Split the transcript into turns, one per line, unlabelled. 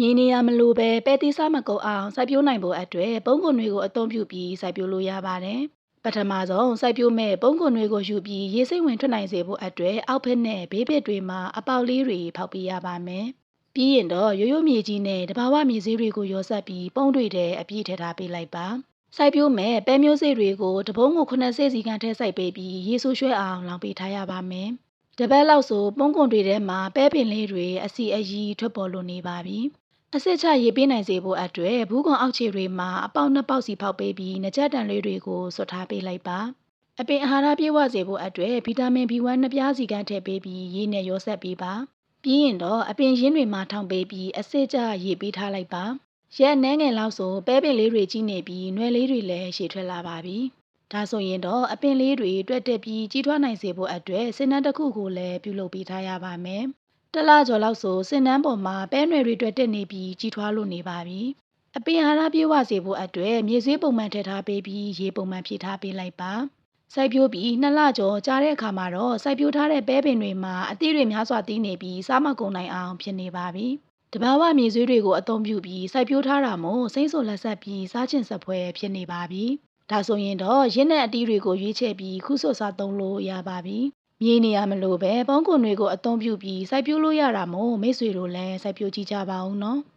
မြေနေရမလို့ပဲပဲတိစားမကုန်အောင်စိုက်ပျိုးနိုင်ဖို့အတွက်ပုံကွန်တွေကိုအသုံးပြုပြီးစိုက်ပျိုးလို့ရပါတယ်။ပထမဆုံးစိုက်ပျိုးမဲ့ပုံကွန်တွေကိုယူပြီးရေစိမ့်ဝင်ထွက်နိုင်စေဖို့အတွက်အောက်ဖက်နဲ့ဘေးဘက်တွေမှာအပေါက်လေးတွေဖောက်ပေးရပါမယ်။ပြီးရင်တော့ရိုးရိုးမြေကြီးနဲ့တဘာဝမြေစည်းတွေကိုရောဆက်ပြီးပုံတွေတဲ့အပြည့်ထည့်ထားပေးလိုက်ပါ။စိုက်ပျိုးမဲ့ပဲမျိုးစေ့တွေကိုတပုံးကို90စီကန်ထည့်စိုက်ပေးပြီးရေဆူရွှဲအောင်လောင်ပေးထားရပါမယ်။တပတ်လောက်ဆိုပုံကွန်တွေထဲမှာပဲပင်လေးတွေအစီအရီထွက်ပေါ်လို့နေပါပြီ။ အစစ်ချရေးပေးနိုင်စေဖို့အတွက်ဘူးကွန်အောက်ခြေတွေမှာအပေါက်နှစ်ပေါက်စီဖောက်ပေးပြီးငကြက်တန်လေးတွေကိုဆွတ်ထားပေးလိုက်ပါ။အပင်အာဟာရပြည့်ဝစေဖို့အတွက်ဗီတာမင် B1 နှစ်ပြားစီကန်ထည့်ပေးပြီးရေနဲ့ရောဆက်ပေးပါ။ပြီးရင်တော့အပင်ရင်းတွေမှာထောင်ပေးပြီးအစစ်ချရေးပေးထားလိုက်ပါ။ရက်နှဲငယ်လောက်ဆိုပဲပင်လေးတွေကြီးနေပြီးနွယ်လေးတွေလည်းရှည်ထွက်လာပါပြီ။ဒါဆိုရင်တော့အပင်လေးတွေတွက်တက်ပြီးကြီးထွားနိုင်စေဖို့အတွက်စင်နန်းတစ်ခုကိုလည်းပြုလုပ်ပေးထားရပါမယ်။ တလားကျော်လောက်ဆိုစင်နန်းပေါ်မှာပဲနွယ်တွေတွက်တက်နေပြီးကြီးထွားလို့နေပါပြီ။အပင်ဟာရပြေးဝစေဖို့အတွက်မြေဆွေးပုံမှန်ထည့်ထားပေးပြီးရေပုံမှန်ဖြည့်ထားပေးလိုက်ပါ။စိုက်ပျိုးပြီးနှစ်လကျော်ကြာတဲ့အခါမှာတော့စိုက်ပျိုးထားတဲ့ပဲပင်တွေမှာအသီးတွေများစွာတီးနေပြီးစားမကုန်နိုင်အောင်ဖြစ်နေပါပြီ။တဘာဝမြေဆွေးတွေကိုအသုံးပြုပြီးစိုက်ပျိုးထားတာမို့စိမ့်ဆိုလက်ဆက်ပြီးစားချင်စပွဲဖြစ်နေပါပြီ။ဒါဆိုရင်တော့ရင်းနဲ့အတီးတွေကိုရွေးချယ်ပြီးခုဆွတ်စားသုံးလို့ရပါပြီ။ မြေနေရမလို့ပဲပုံကွန်တွေကိုအသုံးပြုပြီးစိုက်ပျိုးလို့ရတာမို့မိတ်ဆွေတို့လည်းစိုက်ပျိုးကြည့်ကြပါဦးနော်။